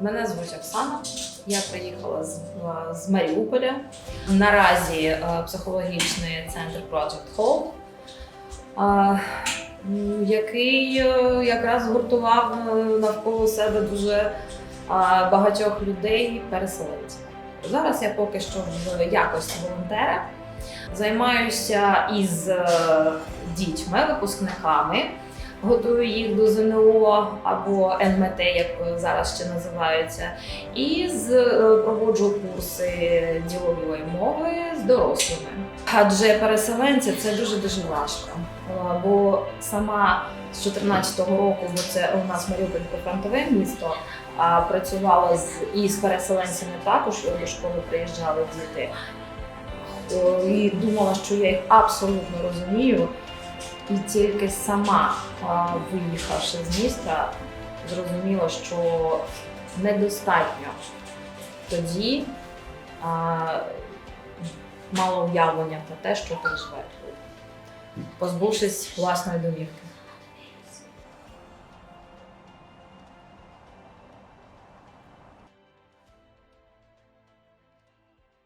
Мене звуть Оксана. Я приїхала з, з Маріуполя. Наразі е, психологічний центр Project Hold, е, який е, якраз згуртував е, навколо себе дуже е, багатьох людей переселенців. Зараз я поки що в якості волонтера займаюся із е, дітьми, випускниками. Готую їх до ЗНО або НМТ, як зараз ще називаються, і з, е, проводжу курси ділової мови з дорослими. Адже переселенці це дуже дуже важко. Е, Бо сама з 14-го року, бо це у нас Маріуполь прифронтове місто, а працювала з і з переселенцями також до школи приїжджали діти. І думала, що я їх абсолютно розумію. І тільки сама, виїхавши з міста, зрозуміла, що недостатньо тоді мало уявлення про те, що переживають люди, позбувшись власної домівки.